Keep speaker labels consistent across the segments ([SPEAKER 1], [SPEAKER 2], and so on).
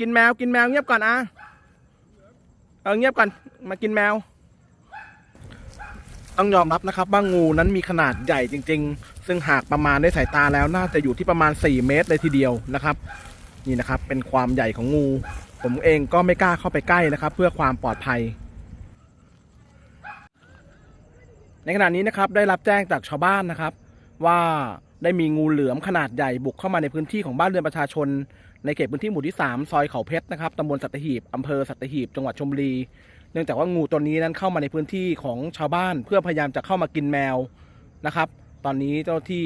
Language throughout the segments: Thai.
[SPEAKER 1] กินแมวกินแมวเงียบก่อนอะเออเงียบก่อนมากินแมวต้องยอมรับนะครับว่างูนั้นมีขนาดใหญ่จริง ๆ ซึ่งหากประมาณด้วยสายตาแล้วน่าจะอยู่ที่ประมาณ 4 เมตรเลยทีเดียวนะครับ นี่นะครับเป็นความใหญ่ของงู ผมเองก็ไม่กล้าเข้าไปใกล้นะครับ เพื่อความปลอดภัย ในขณะนี้นะครับได้รับแจ้งจากชาวบ้านนะครับ ว่าได้มีงูเหลือมขนาดใหญ่บุกเข้ามาในพื้นที่ของบ้านเรือนประชาชน ในเขตพื้นที่หมู่ที่ 3 ซอยเขาเพชรนะครับตำบลสัตหีบอำเภอสัตหีบ จังหวัดชลบุรี เนื่องจากว่างูตัวนี้นั้นเข้ามาในพื้นที่ของชาวบ้าน เพื่อพยายามจะเข้ามากินแมวนะครับ ตอนนี้เจ้าที่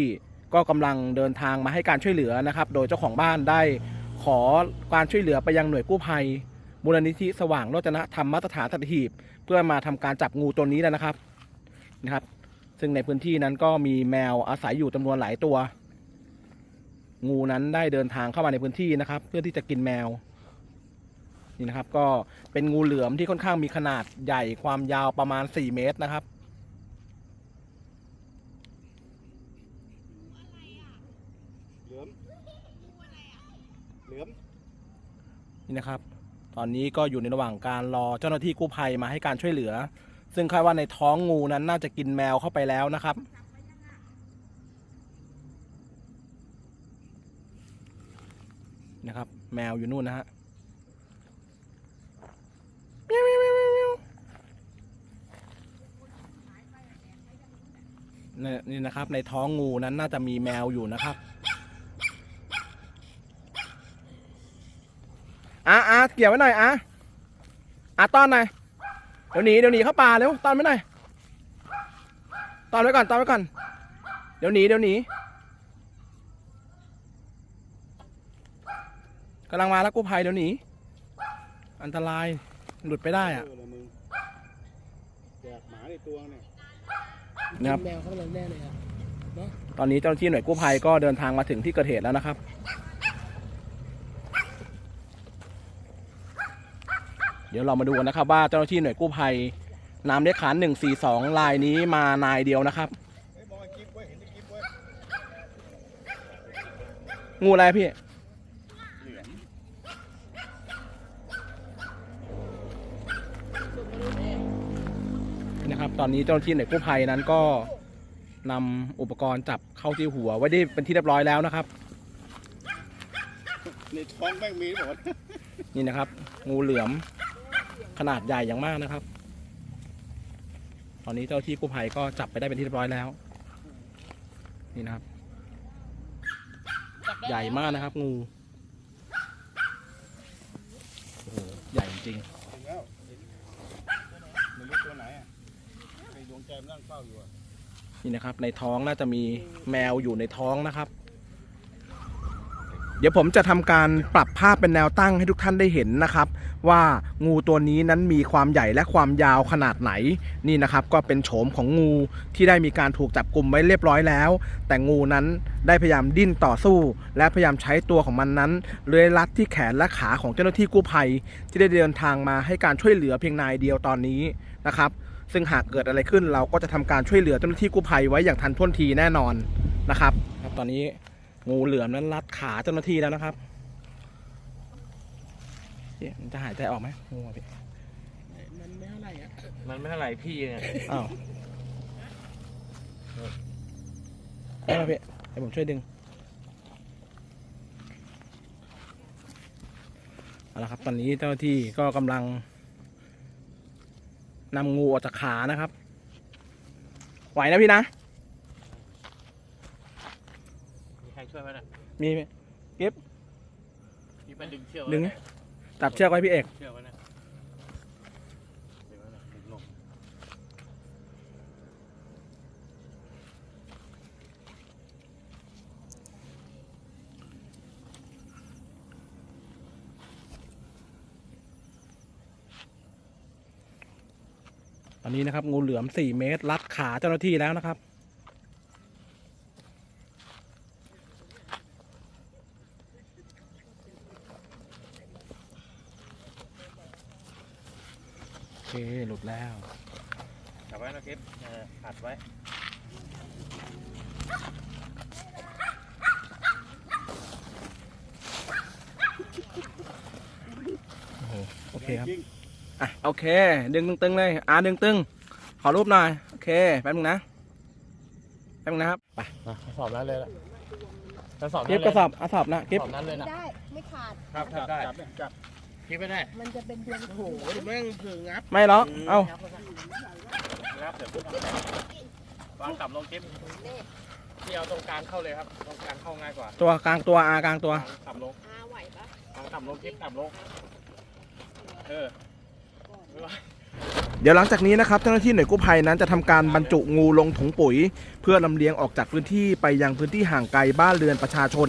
[SPEAKER 1] ก็กำลังเดินทางมาให้การช่วยเหลือนะครับ โดยเจ้าของบ้านได้ขอการช่วยเหลือไปยังหน่วยกู้ภัยมูลนิธิสว่างโรจนธรรมมาตรฐานสัตหีบ เพื่อมาทำการจับงูตัวนี้แล้วนะครับนะครับ ซึ่งในพื้นที่นั้นก็มีแมวอาศัยอยู่จำนวนหลายตัว งูนั้นได้เดินทางเข้ามาในพื้นที่นะครับ เพื่อที่จะกินแมวนี่นะครับ ก็เป็นงูเหลือมที่ค่อนข้างมีขนาดใหญ่ความยาวประมาณ 4 เมตรนะครับ
[SPEAKER 2] เหลือมเหลือม
[SPEAKER 1] นี่นะครับ ตอนนี้ก็อยู่ในระหว่างการรอเจ้าหน้าที่กู้ภัยมาให้การช่วยเหลือ ซึ่งคาดว่าในท้องงูนั้นน่าจะกินแมวเข้าไปแล้วนะครับ นะครับ แมวอยู่นู่นนะฮะเมียวเมียวเมียวเมียวเมียวนี่นี่นะครับ ในท้องงูนั้นน่าจะมีแมวอยู่นะครับอะอะเกี่ยวไว้หน่อยอะอะต้อนหน่อยเดี๋ยวหนีเดี๋ยวหนีเข้าป่าเร็วต้อนไว้หน่อยต้อนไว้ก่อนต้อนไว้ก่อน เดี๋ยวหนีเดี๋ยวหนี กำลังมาแล้วกู้ภัยเดี๋ยวหนีอันตรายหลุดไปได้อะ
[SPEAKER 2] เออละมึงแจกหมาในตัวเนี่ย
[SPEAKER 1] นะครับ
[SPEAKER 3] แมวเขาเลยแน่เลยครับ
[SPEAKER 1] ตอนนี้เจ้าหน้าที่หน่วยกู้ภัยก็เดินทางมาถึงที่เกิดเหตุแล้วนะครับ เดี๋ยวเรามาดูกันนะครับ ว่าเจ้าหน้าที่หน่วยกู้ภัยน้ำเล็กขานหนึ่งสี่สองลายนี้มานายเดียวนะครับ
[SPEAKER 2] งูอะ
[SPEAKER 1] ไรพี่
[SPEAKER 2] ลือม
[SPEAKER 1] นะครับ ตอนนี้เจ้าหน้าที่หน่วยกู้ภัยนั้นก็นำอุปกรณ์จับเข้าที่หัวไว้ได้เป็นที่เรียบร้อยแล้วนะครับ
[SPEAKER 2] ในท้องแม่งมีหมด
[SPEAKER 1] นี่นะครับ งูเหลือมขนาดใหญ่อย่างมากนะครับ ตอนนี้เจ้าหน้าที่กู้ภัยก็จับไปได้เป็นที่เรียบร้อยแล้ว นี่นะครับ ใหญ่มากนะครับ งูโอ้โหใหญ่ จริง
[SPEAKER 2] ถึงแล้วไม่รู้ตัวไหนอะไอ้ดวงใจมันนั่งเฝ้าอยู่อะ
[SPEAKER 1] ๆนี่นะครับ ในท้องน่าจะมีแมวอยู่ในท้องนะครับ เดี๋ยวผมจะทำการปรับภาพเป็นแนวตั้งให้ทุกท่านได้เห็นนะครับ ว่างูตัวนี้นั้นมีความใหญ่และความยาวขนาดไหนนี่นะครับก็เป็นโฉมของงูที่ได้มีการถูกจับกลุ่มไว้เรียบร้อยแล้ว แต่งูนั้นได้พยายามดิ้นต่อสู้ และพยายามใช้ตัวของมันนั้นเลื้อยลัดที่แขนและขาของเจ้าหน้าที่กู้ภัย ที่ได้เดินทางมาให้การช่วยเหลือเพียงนายเดียวตอนนี้นะครับ ซึ่งหากเกิดอะไรขึ้นเราก็จะทำการช่วยเหลือเจ้าหน้าที่กู้ภัยไว้อย่างทันท่วงทีแน่นอนนะครับ ตอนนี้ งูเหลือมนั้นรัดขาเจ้าหน้าที่แล้วนะครับเอ๊ะมันจะหายใจออกไหมงูอะพี่
[SPEAKER 3] มันไม่เท่าไหร่อะ
[SPEAKER 4] มันไม่เท่าไหร่พี่เนี่ย
[SPEAKER 1] อ้าวได้ไหมพี่ให้ผมช่วยดึงเอาละครับ ตอนนี้เจ้าหน้าที่ก็กำลังนำงูออกจากขานะครับ ไหวนะพี่นะ
[SPEAKER 4] มีใคร ช่วยไหมน่ะ
[SPEAKER 1] มีไหม
[SPEAKER 4] พี่มาดึงเชือก
[SPEAKER 1] ดึง
[SPEAKER 4] ไว้
[SPEAKER 1] ไหมจับเชือกไว้พี่เอก
[SPEAKER 4] เชือกไว้นะดึงไว้นะดึงลง
[SPEAKER 1] ตอนนี้นะครับงูเหลือมสี่เมตร รัดขาเจ้าหน้าที่แล้วนะครับ เคหลุดแล้ว
[SPEAKER 4] จับไว้นะคลิปเอออัดไว้
[SPEAKER 1] เคครับ อะโอเค ดึงตึงๆเลย อ่าดึงตึง ขอรูปหน่อย โอเค แป๊บนึงนะ แป๊บนึงนะครับ ไป
[SPEAKER 4] กระสอบนั้นเลยล่ะกระสอบ
[SPEAKER 1] เก็บกระสอบเอาสอบนะ
[SPEAKER 4] ก
[SPEAKER 1] เก็บ
[SPEAKER 4] ระสอบนั้นเลยนะ
[SPEAKER 5] ได้ ไม่ขาด
[SPEAKER 4] ครับ ครับได้
[SPEAKER 2] จับ จับ
[SPEAKER 4] เก็บไม่ได้
[SPEAKER 5] มันจะเป็นดวง
[SPEAKER 3] โอ้โหแม่งเผืองับ
[SPEAKER 1] ไม่หรอกเอ้า
[SPEAKER 4] ครับเดี๋ยววางต่ำลงกิ๊บที่เอาตรงกลางเข้าเลยครับ ตรงกลางเข้าง่ายกว่า
[SPEAKER 1] ตัวกลางตัวอากลางตัว
[SPEAKER 4] วางต่ำลง
[SPEAKER 5] อาไหวปะ
[SPEAKER 4] วางต่ำลงกิ๊บต่ำลง เออ
[SPEAKER 1] เดี๋ยวหลังจากนี้นะครับเจ้าหน้าที่หน่วยกู้ภัยนั้นจะทำการบรรจุงูลงถุงปุ๋ย เพื่อลำเลียงออกจากพื้นที่ไปยังพื้นที่ห่างไกลบ้านเรือนประชาชน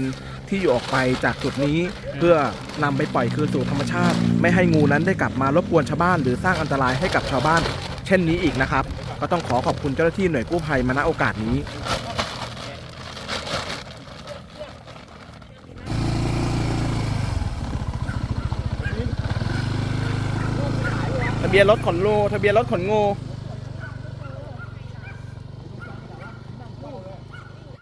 [SPEAKER 1] ที่อยู่ออกไปจากจุดนี้ เพื่อนำไปปล่อยคืนสู่ธรรมชาติ ไม่ให้งูนั้นได้กลับมารบกวนชาวบ้าน หรือสร้างอันตรายให้กับชาวบ้าน เช่นนี้อีกนะครับ ก็ต้องขอขอบคุณเจ้าหน้าที่หน่วยกู้ภัยมาณโอกาสนี้ ทะเบียนรถขนโลทะเบียนรถขนงู